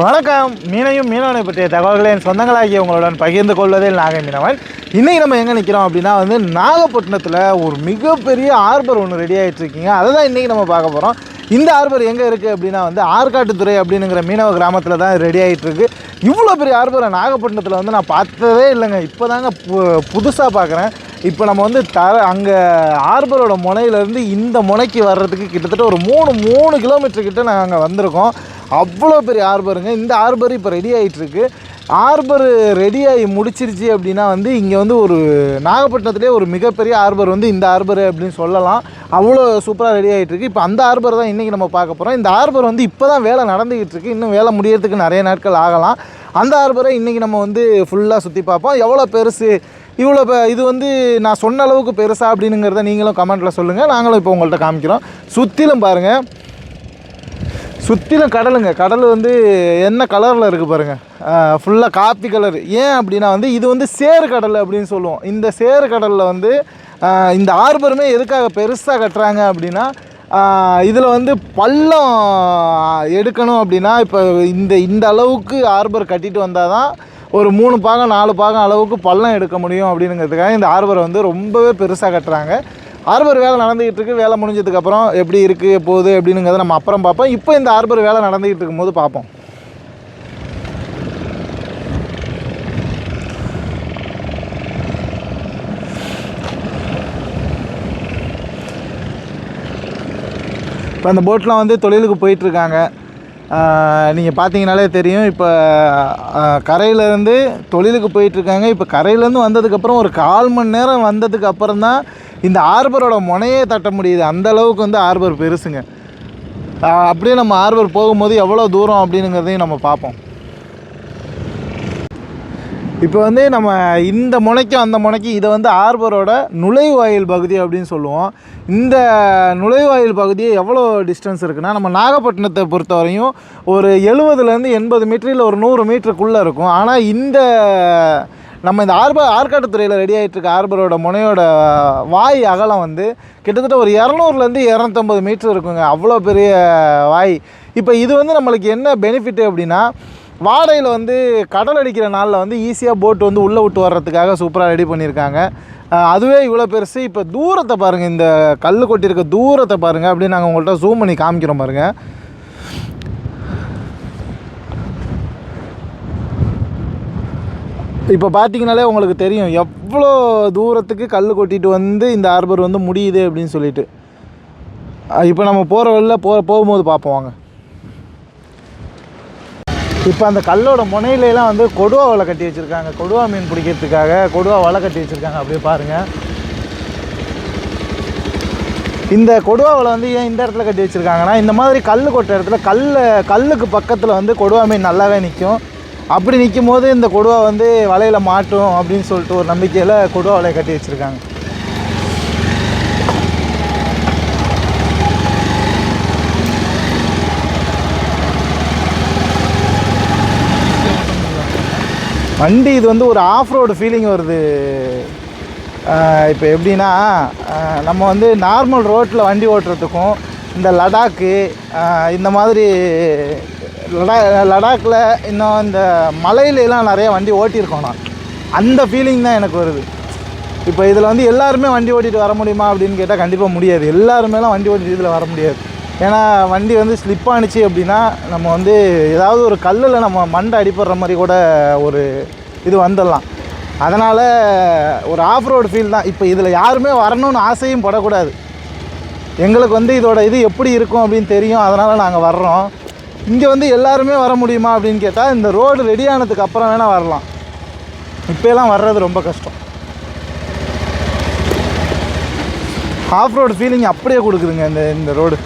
வணக்கம். மீனையும் மீனவனை பற்றிய தகவல்களை என் சொந்தங்களாகிய உங்களுடன் பகிர்ந்து கொள்வதில் நாகை மீனவன். இன்றைக்கி நம்ம எங்கே நிற்கிறோம் அப்படின்னா வந்து நாகப்பட்டினத்தில் ஒரு மிகப்பெரிய ஆர்பர் ஒன்று ரெடி ஆகிட்டுருக்கீங்க அதை தான் இன்றைக்கி நம்ம பார்க்க போகிறோம் இந்த ஆர்பர் எங்கே இருக்குது அப்படின்னா வந்து ஆற்காட்டுத்துறை அப்படிங்கிற மீனவ கிராமத்தில் தான் ரெடி ஆகிட்டு இவ்வளோ பெரிய ஆர்பரை நாகப்பட்டினத்தில் வந்து நான் பார்த்ததே இல்லைங்க. இப்போ தாங்க புதுசாக பார்க்குறேன். இப்போ நம்ம வந்து தர அங்கே ஆர்பரோட முனையிலேருந்து இந்த முனைக்கு வர்றதுக்கு கிட்டத்தட்ட ஒரு மூணு மூணு கிலோமீட்டர் கிட்ட நாங்கள் அங்கே வந்திருக்கோம். அவ்வளோ பெரிய ஆர்பருங்க இந்த ஆர்பர் இப்போ ரெடி ஆகிட்டுருக்கு ஆர்பர் ரெடி ஆகி முடிச்சிருச்சு அப்படின்னா வந்து இங்கே வந்து ஒரு நாகப்பட்டினத்துலேயே ஒரு மிகப்பெரிய ஆர்பர் வந்து இந்த ஆர்பர் அப்படின்னு சொல்லலாம். அவ்வளோ சூப்பராக ரெடி ஆகிட்டுருக்கு இப்போ அந்த ஆர்பர் தான் இன்றைக்கி நம்ம பார்க்க போகிறோம் இந்த ஆர்பர் வந்து இப்போ தான் வேலை நடந்துக்கிட்டு இருக்கு. இன்னும் வேலை முடியறதுக்கு நிறைய நாட்கள் ஆகலாம். அந்த ஆர்பரை இன்றைக்கி நம்ம வந்து ஃபுல்லாக சுற்றி பார்ப்போம். எவ்வளோ பெருசு? இவ்வளோ இது வந்து நான் சொன்ன அளவுக்கு பெருசா அப்படிங்கிறத நீங்களும் கமெண்ட்டில் சொல்லுங்கள் நாங்களும் இப்போ உங்கள்கிட்ட காமிக்கிறோம். சுற்றிலும் பாருங்கள் சுற்றிலும் கடலுங்க. கடல் வந்து என்ன கலரில் இருக்குது பாருங்கள் ஃபுல்லாக காப்பி கலர் ஏன் அப்படின்னா வந்து இது வந்து சேறு கடல் அப்படின்னு சொல்லுவோம். இந்த சேறு கடலில் வந்து இந்த ஆர்பருமே எதுக்காக பெருசாக கட்டுறாங்க அப்படின்னா இதில் வந்து பள்ளம் எடுக்கணும் அப்படின்னா இப்போ இந்த இந்த அளவுக்கு ஆர்பர் கட்டிட்டு வந்தால் தான் ஒரு மூணு பாகம் நாலு பாகம் அளவுக்கு பள்ளம் எடுக்க முடியும் அப்படிங்கிறதுக்காக இந்த ஆர்பரை வந்து ரொம்பவே பெருசாக கட்டுறாங்க. ஆர்பர் வேலை நடந்துகிட்டு இருக்கு வேலை முடிஞ்சதுக்கப்புறம் எப்படி இருக்குது போகுது அப்படிங்கிறத நம்ம அப்புறம் பார்ப்போம். இப்போ இந்த ஆர்பர் வேலை நடந்துகிட்டு இருக்கும்போது பார்ப்போம். இப்போ அந்த போட்லாம் வந்து தொழிலுக்கு போயிட்டுருக்காங்க. நீங்கள் பார்த்தீங்கனாலே தெரியும் இப்போ கரையிலேருந்து தொழிலுக்கு போயிட்டுருக்காங்க. இப்போ கரையிலேருந்து வந்ததுக்கப்புறம் ஒரு கால் மணி நேரம் வந்ததுக்கு அப்புறம் தான் இந்த ஆர்பரோட முனையே தட்ட முடியுது. அந்த அளவுக்கு வந்து ஆர்பர் பெருசுங்க. அப்படியே நம்ம ஆர்பர் போகும்போது எவ்வளோ தூரம் அப்படிங்கிறதையும் நம்ம பார்ப்போம். இப்போ வந்து நம்ம இந்த முனைக்கும் அந்த முனைக்கும் இதை வந்து ஆர்பரோட நுழைவாயில் பகுதி அப்படின்னு சொல்லுவோம். இந்த நுழைவாயில் பகுதியை எவ்வளோ டிஸ்டன்ஸ் இருக்குன்னா நம்ம நாகப்பட்டினத்தை பொறுத்தவரையும் ஒரு எழுபதுலேருந்து எண்பது மீட்டர் இல்லை ஒரு நூறு மீட்டருக்குள்ளே இருக்கும். ஆனால் இந்த நம்ம இந்த ஆர்பர் ஆற்காட்டுத்துறையில் ரெடி ஆகிட்டு இருக்க ஆர்பரோட முனையோட வாய் அகலம் வந்து கிட்டத்தட்ட ஒரு இரநூறுலேருந்து இரநூத்தம்பது மீட்டர் இருக்குங்க. அவ்வளோ பெரிய வாய். இப்போ இது வந்து நம்மளுக்கு என்ன பெனிஃபிட்டு அப்படின்னா வாடையில் வந்து கடல் அடிக்கிற நாளில் வந்து ஈஸியாக போட் வந்து உள்ளே விட்டு வர்றதுக்காக சூப்பராக ரெடி பண்ணியிருக்காங்க. அதுவே இவ்வளோ பெருசு. இப்போ தூரத்தை பாருங்கள் இந்த கல் கொட்டியிருக்க தூரத்தை பாருங்கள் அப்படின்னு நாங்கள் உங்கள்கிட்ட ஜூம் பண்ணி காமிக்கிறோம் பாருங்கள் இப்போ பார்த்தீங்கனாலே உங்களுக்கு தெரியும் எவ்வளோ தூரத்துக்கு கல் கொட்டிட்டு வந்து இந்த ஆர்பர் வந்து முடியுது அப்படின்னு சொல்லிட்டு. இப்போ நம்ம போகிற வழியில் போ போகும்போது பார்ப்போம் வாங்க. இப்போ அந்த கல்லோட முனையிலலாம் வந்து கொடுவா வலை கட்டி வச்சுருக்காங்க. கொடுவா மீன் பிடிக்கிறதுக்காக கொடுவா வலை கட்டி வச்சுருக்காங்க. அப்படியே பாருங்கள் இந்த கொடுவா வலை வந்து ஏன் இந்த இடத்துல கட்டி வச்சுருக்காங்கன்னா இந்த மாதிரி கல் கொட்டுற இடத்துல கல் கல்லுக்கு பக்கத்தில் வந்து கொடுவா மீன் நல்லாவே நிற்கும் அப்படி நிற்கும் போது இந்த கொடுவா வந்து வலையில் மாட்டும் அப்படின்னு சொல்லிட்டு ஒரு நம்பிக்கையில் கொடுவா வலையை கட்டி வச்சுருக்காங்க. வண்டி இது வந்து ஒரு ஆஃப் ரோடு ஃபீலிங் வருது. இப்போ எப்படின்னா நம்ம வந்து நார்மல் ரோட்டில் வண்டி ஓட்டுறதுக்கும் இந்த லடாக்கு இந்த மாதிரி லடா லடாக்கில் இன்னும் இந்த மலையிலலாம் நிறைய வண்டி ஓட்டியிருக்கோம் நான். அந்த ஃபீலிங் தான் எனக்கு வருது. இப்போ இதில் வந்து எல்லாருமே வண்டி ஓட்டிகிட்டு வர முடியுமா அப்படின்னு கேட்டால் கண்டிப்பாக முடியாது. எல்லாருமேலாம் வண்டி ஓட்டிட்டு இதில் வர முடியாது. ஏன்னா வண்டி வந்து ஸ்லிப் ஆணுச்சு அப்படின்னா நம்ம வந்து ஏதாவது ஒரு கல்லில் நம்ம மண்டை அடிப்படுற மாதிரி கூட ஒரு இது வந்துடலாம். அதனால் ஒரு ஆஃப் ரோடு ஃபீல் தான். இப்போ இதில் யாருமே வரணும்னு ஆசையும் படக்கூடாது. எங்களுக்கு வந்து இதோட இது எப்படி இருக்கும் அப்படின்னு தெரியும். அதனால் நாங்கள் வர்றோம். இங்கே வந்து எல்லாருமே வர முடியுமா அப்படின்னு கேட்டால் இந்த ரோடு ரெடி ஆனதுக்கு அப்புறம் வேணால் வரலாம். இப்போலாம் வர்றது ரொம்ப கஷ்டம். ஆஃப் ரோடு ஃபீலிங் அப்படியே கொடுக்குதுங்க இந்த இந்த ரோடு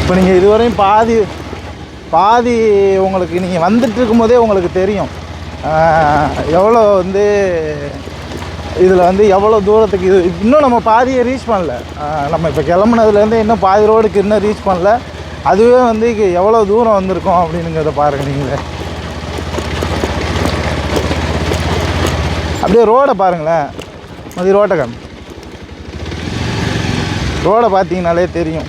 இப்போ நீங்கள் இதுவரையும் பாதி பாதி உங்களுக்கு நீங்கள் வந்துட்டு இருக்கும்போதே உங்களுக்கு தெரியும். எவ்வளோ வந்து இதில் வந்து எவ்வளோ தூரத்துக்கு இது இன்னும் நம்ம பாதியை ரீச் பண்ணல. நம்ம இப்போ கிளம்புனதுலேருந்து இன்னும் பாதி ரோடுக்கு இன்னும் ரீச் பண்ணல. அதுவே வந்து இங்கே எவ்வளோ தூரம் வந்திருக்கோம் அப்படிங்கிறத பாருங்கள் நீங்களே. அப்படியே ரோடை பாருங்களேன். மதி ரோட்டை காமி ரோடை பார்த்தீங்கனாலே தெரியும்.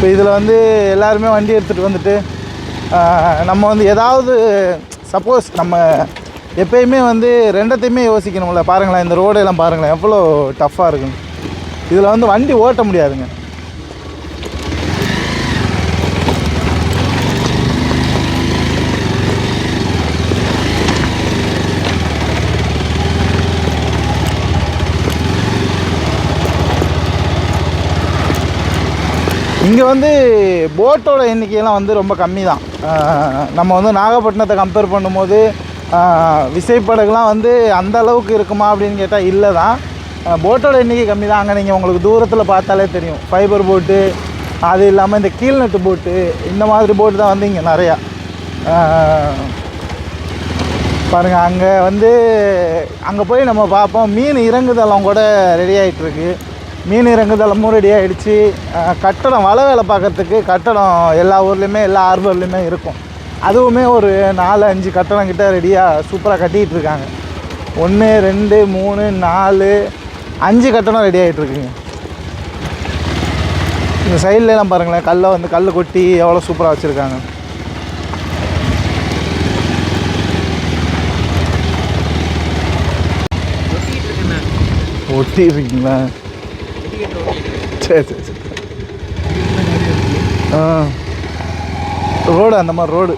இப்போ இதில் வந்து எல்லாருமே வண்டி எடுத்துகிட்டு வந்துட்டு நம்ம வந்து ஏதாவது சப்போஸ் நம்ம எப்பயுமே வந்து ரெண்டத்தையுமே யோசிக்கணும்ல. பாருங்களேன் இந்த ரோடெல்லாம் பாருங்களேன் எவ்வளோ டஃப்பாக இருக்குங்க இதில் வந்து வண்டி ஓட்ட முடியாதுங்க. இங்கே வந்து போட்டோட எண்ணிக்கையெல்லாம் வந்து ரொம்ப கம்மி தான் நம்ம வந்து நாகப்பட்டினத்தை கம்பேர் பண்ணும்போது விசைப்படகுலாம் வந்து அந்த அளவுக்கு இருக்குமா அப்படின்னு கேட்டால் இல்லை தான் போட்டோட எண்ணிக்கை கம்மி தான் அங்கே நீங்கள் உங்களுக்கு தூரத்தில் பார்த்தாலே தெரியும். ஃபைபர் போட்டு அது இல்லாமல் இந்த கீழ்நட்டு போட்டு இந்த மாதிரி போட்டு தான் வந்து இங்கே நிறையா. பாருங்கள் அங்கே வந்து அங்கே போய் நம்ம பார்ப்போம். மீன் இறங்குதெல்லாம் கூட ரெடி ஆகிட்டுருக்கு மீன் இறங்குதளமும் ரெடி ஆகிடுச்சு கட்டடம் வலை வேலை பார்க்கறதுக்கு கட்டடம் எல்லா ஊர்லேயுமே எல்லா ஆர்வர்லேயுமே இருக்கும். அதுவுமே ஒரு நாலு அஞ்சு கட்டடம் கிட்ட ரெடியாக சூப்பராக கட்டிகிட்டு இருக்காங்க. ஒன்று ரெண்டு மூணு நாலு அஞ்சு கட்டடம் ரெடி ஆகிட்டு இருக்குங்க. இந்த சைட்லலாம் பாருங்களேன் கல்லை வந்து கல் கொட்டி எவ்வளோ சூப்பராக வச்சுருக்காங்க. ஒட்டி இருக்கீங்களா? சரி சரி சரி. ஆ. ரோடு அந்த மாதிரி ரோடு.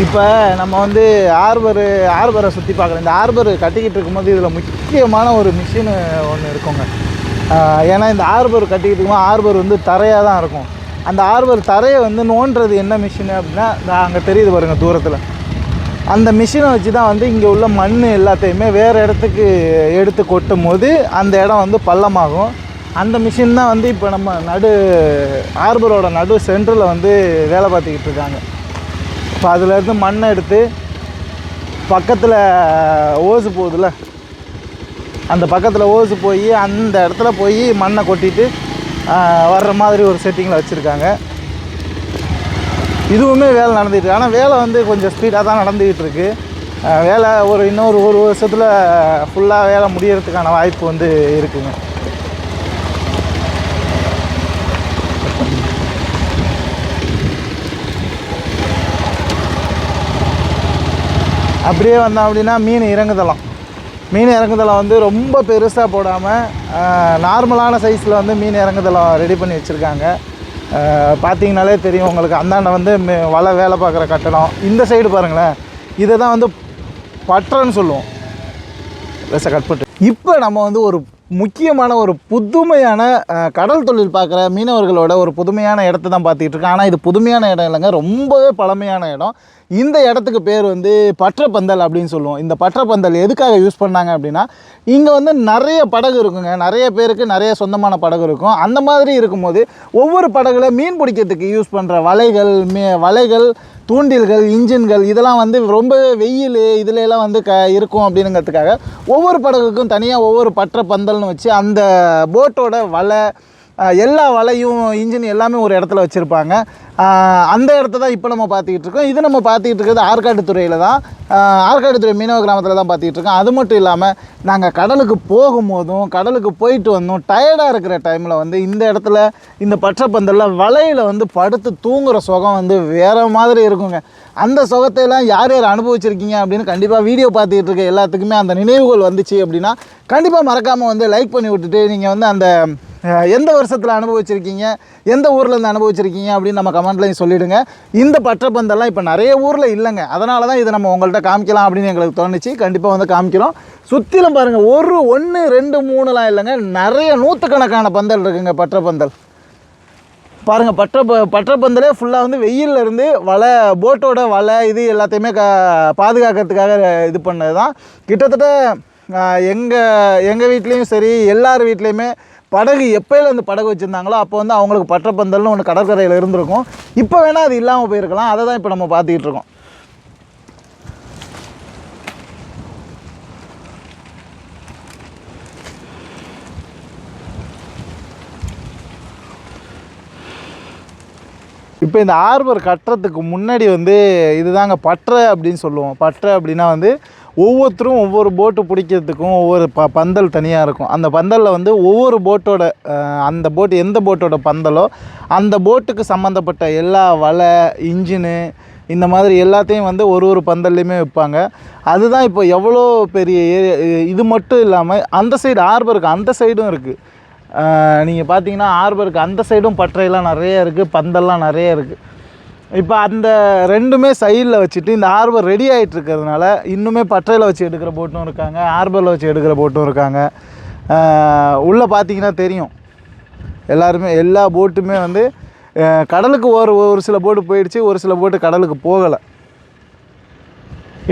இப்போ நம்ம வந்து ஆர்பரு ஆர்பரை சுற்றி பார்க்குறோம். இந்த ஆர்பர் கட்டிக்கிட்டு இருக்கும்போது இதில் முக்கியமான ஒரு மிஷின் ஒன்று இருக்குங்க. ஏன்னா இந்த ஆர்பர் கட்டிக்கிட்டு இருக்கும்போது ஆர்பர் வந்து தரையாக தான் இருக்கும். அந்த ஆர்பர் தரையை வந்து நோண்டுறது என்ன மிஷின் அப்படின்னா அங்கே தெரியுது பாருங்கள் தூரத்தில். அந்த மிஷினை வச்சு தான் வந்து இங்கே உள்ள மண் எல்லாத்தையுமே வேறு இடத்துக்கு எடுத்து கொட்டும் போது அந்த இடம் வந்து பள்ளமாகும். அந்த மிஷின் தான் வந்து இப்போ நம்ம நடு ஆர்பரோட நடு சென்டரில் வந்து வேலை பார்த்துக்கிட்டு இருக்காங்க. இப்போ அதுலேருந்து மண்ணை எடுத்து பக்கத்தில் ஓசு போகுதுல அந்த பக்கத்தில் ஓசு போய் அந்த இடத்துல போய் மண்ணை கொட்டிட்டு வர்ற மாதிரி ஒரு செட்டிங்கில் வச்சுருக்காங்க. இதுவுமே வேலை நடந்துகிட்டு ஆனால் வேலை வந்து கொஞ்சம் ஸ்பீடாக தான் நடந்துக்கிட்டு இருக்கு. வேலை ஒரு இன்னொரு ஒரு வருஷத்தில் ஃபுல்லாக வேலை முடியறதுக்கான வாய்ப்பு வந்து இருக்குங்க. அப்படியே வந்தோம் அப்படின்னா மீன் இறங்குதளம் மீன் இறங்குதளம் வந்து ரொம்ப பெருசாக போடாமல் நார்மலான சைஸில் வந்து மீன் இறங்குதளம் ரெடி பண்ணி வச்சுருக்காங்க. பார்த்தீங்கனாலே தெரியும் உங்களுக்கு. அந்தாண்ட வந்து மே- வலை வேலை பார்க்குற கட்டடம். இந்த சைடு பாருங்களேன். இதை தான் வந்து பற்றன்னு சொல்லுவோம். லேசாக கட்பட்டு இப்போ நம்ம வந்து ஒரு முக்கியமான ஒரு புதுமையான கடல் தொழில் பார்க்குற மீனவர்களோட ஒரு புதுமையான இடத்த தான் பார்த்துக்கிட்டு இருக்கேன் ஆனால் இது புதுமையான இடம் இல்லைங்க. ரொம்பவே பழமையான இடம். இந்த இடத்துக்கு பேர் வந்து பற்றப்பந்தல் அப்படின்னு சொல்லுவோம். இந்த பற்றப்பந்தல் எதுக்காக யூஸ் பண்ணாங்க அப்படின்னா இங்கே வந்து நிறைய படகு இருக்குங்க. நிறைய பேருக்கு நிறைய சொந்தமான படகு இருக்கும். அந்த மாதிரி இருக்கும்போது ஒவ்வொரு படகுல மீன் பிடிக்கிறதுக்கு யூஸ் பண்ணுற வலைகள் மீ வலைகள் தூண்டில்கள் இன்ஜின்கள் இதெல்லாம் வந்து ரொம்ப வெயில் இதுல எல்லாம் வந்து க இருக்கும் அப்படிங்கிறதுக்காக ஒவ்வொரு படகுக்கும் தனியாக ஒவ்வொரு பற்ற பந்தல்னு வச்சு அந்த போட்டோட வலை எல்லா வலையும் இன்ஜின் எல்லாமே ஒரு இடத்துல வச்சுருப்பாங்க. அந்த இடத்த தான் இப்போ நம்ம பார்த்துக்கிட்டு இருக்கோம். இது நம்ம பார்த்துக்கிட்டு இருக்கிறது ஆற்காட்டுத்துறையில் தான். அஹ், ஆற்காட்டுத்துறை மீனவ கிராமத்தில் தான் பார்த்துக்கிட்டு இருக்கோம். அது மட்டும் இல்லாமல் நாங்கள் கடலுக்கு போகும்போதும் கடலுக்கு போயிட்டு வந்தோம் டயர்டாக இருக்கிற டைமில் வந்து இந்த இடத்துல இந்த பற்றப்பந்தலில் வலையில் வந்து படுத்து தூங்குகிற சுகம் வந்து வேறு மாதிரி இருக்குங்க. அந்த சுகத்தையெல்லாம் யார் யார் அனுபவிச்சிருக்கீங்க அப்படின்னு கண்டிப்பாக வீடியோ பார்த்துக்கிட்டு இருக்க எல்லாத்துக்குமே அந்த நினைவுகள் வந்துச்சு அப்படின்னா கண்டிப்பாக மறக்காமல் வந்து லைக் பண்ணி விட்டுட்டு நீங்கள் வந்து அந்த எந்த வருஷத்தில் அனுபவிச்சிருக்கீங்க? எந்த ஊரில் இருந்து அனுபவிச்சிருக்கீங்க அப்படின்னு நம்ம கமெண்ட்லையும் சொல்லிவிடுங்க இந்த பற்றப்பந்தெல்லாம் இப்போ நிறைய ஊரில் இல்லைங்க. அதனால தான் இதை நம்ம உங்கள்கிட்ட காமிக்கலாம் அப்படின்னு எங்களுக்கு தோணுச்சு. கண்டிப்பாக வந்து காமிக்கிறோம். சுற்றிலும் பாருங்கள் ஒரு ஒன்று ரெண்டு மூணுலாம் இல்லைங்க. நிறைய நூற்றுக்கணக்கான பந்தல் இருக்குங்க பற்றப்பந்தல் பாருங்கள் பற்ற பற்றப்பந்தலே ஃபுல்லாக வந்து வெயில்ல இருந்து வலை போட்டோட வலை இது எல்லாத்தையுமே க பாதுகாக்கிறதுக்காக இது பண்ணது தான் கிட்டத்தட்ட எங்கள் எங்கள் வீட்லேயும் சரி எல்லார் வீட்லேயுமே படகு எப்போயில அந்த படகு வச்சுருந்தாங்களோ அப்போ வந்து அவங்களுக்கு பற்றப்பந்தல்னு ஒன்று கடற்கரையில் இருந்திருக்கும். இப்போ வேணால் அது இல்லாமல் போயிருக்கலாம். அதை தான் இப்போ நம்ம பார்த்துக்கிட்டு இருக்கோம். இப்போ இந்த ஆர்பர் கட்டுறதுக்கு முன்னாடி வந்து இதுதாங்க பற்ற அப்படின்னு சொல்லுவோம். பற்ற அப்படின்னா வந்து ஒவ்வொருத்தரும் ஒவ்வொரு போட்டு பிடிக்கிறதுக்கும் ஒவ்வொரு ப பந்தல் தனியாக இருக்கும். அந்த பந்தலில் வந்து ஒவ்வொரு போட்டோட அந்த போட்டு எந்த போட்டோட பந்தலோ அந்த போட்டுக்கு சம்மந்தப்பட்ட எல்லா வலை இன்ஜினு இந்த மாதிரி எல்லாத்தையும் வந்து ஒரு ஒரு பந்தல்லையுமே வைப்பாங்க. அதுதான் இப்போ எவ்வளோ பெரிய ஏரியா இது மட்டும் இல்லாமல் அந்த சைடு ஆர்பருக்கு அந்த சைடும் இருக்குது நீங்கள் பார்த்தீங்கன்னா ஆர்பருக்கு அந்த சைடும் பற்றையெல்லாம் நிறைய இருக்குது பந்தல்லாம் நிறைய இருக்குது இப்போ அந்த ரெண்டுமே சைடில் வச்சுட்டு இந்த ஹார்பர் ரெடி ஆகிட்டு இருக்கிறதுனால இன்னுமே பற்றையில் வச்சு எடுக்கிற போட்டும் இருக்காங்க ஹார்பரில் வச்சு எடுக்கிற போட்டும் இருக்காங்க. உள்ளே பார்த்தீங்கன்னா தெரியும். எல்லாருமே எல்லா போட்டுமே வந்து கடலுக்கு ஒரு ஒரு சில போட்டு போயிடுச்சு ஒரு சில போட்டு கடலுக்கு போகலை.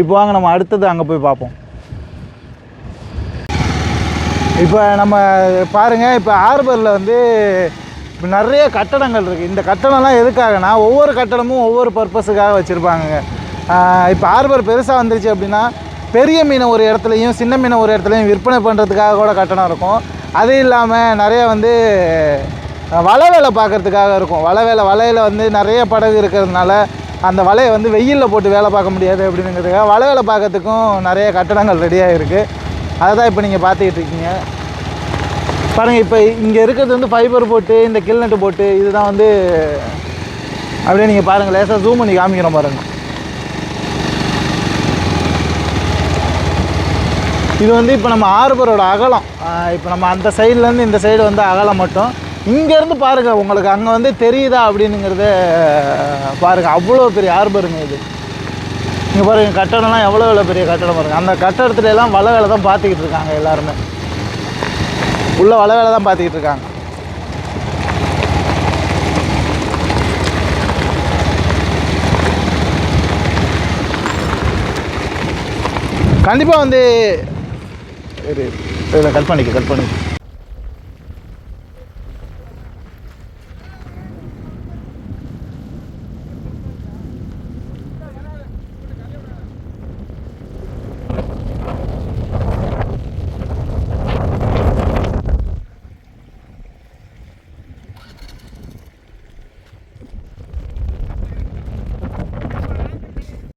இப்போ வாங்க நம்ம அடுத்தது அங்கே போய் பார்ப்போம் இப்போ நம்ம பாருங்கள் இப்போ ஹார்பரில் வந்து இப்போ நிறைய கட்டடங்கள் இருக்குது இந்த கட்டடம்லாம் எதுக்காகனா ஒவ்வொரு கட்டடமும் ஒவ்வொரு பர்பஸுக்காக வச்சுருப்பாங்க இப்போ ஆர்பர் பெருசாக வந்துருச்சு அப்படின்னா பெரிய மீனை ஒரு இடத்துலையும் சின்ன மீனை ஒரு இடத்துலையும் விற்பனை பண்ணுறதுக்காக கூட கட்டடம் இருக்கும். அது இல்லாமல் நிறைய வந்து வலை வேலை பார்க்கறதுக்காக இருக்கும். வலை வேலை வலையில் வந்து நிறைய படகு இருக்கிறதுனால அந்த வலையை வந்து வெயிலில் போட்டு வேலை பார்க்க முடியாது அப்படிங்கிறதுக்காக வலை வேலை பார்க்கறதுக்கும் நிறைய கட்டடங்கள் ரெடியாக இருக்குது அதை தான் இப்போ நீங்கள் பார்த்துக்கிட்டு இருக்கீங்க. பாருங்கள் இப்போ இங்கே இருக்கிறது வந்து ஃபைபர் போட்டு இந்த கில்நட்டு போட்டு இதுதான் வந்து அப்படியே நீங்கள் பாருங்கள் லேசாக ஜூம் பண்ணி காமிக்கிறோம் பாருங்கள் இது வந்து இப்போ நம்ம ஆர்பரோட அகலம். இப்போ நம்ம அந்த சைட்லேருந்து இந்த சைடு வந்து அகலம் மட்டும். இங்கேருந்து பாருங்கள் உங்களுக்கு அங்கே வந்து தெரியுதா அப்படின்னுங்கிறத பாருங்கள் அவ்வளோ பெரிய ஆர்பருங்க இது. இங்கே பாருங்கள் கட்டடம்லாம் எவ்வளோ எவ்வளோ பெரிய கட்டடம் பாருங்கள் அந்த கட்டடத்துல எல்லாம் வலை வேலை தான் பார்த்துக்கிட்டு இருக்காங்க எல்லாருமே. உள்ள வலை வேலை தான் பார்த்துக்கிட்டு இருக்காங்க. கண்டிப்பாக வந்து இது இதில் கட் பண்ணிக்க கட் பண்ணிக்க.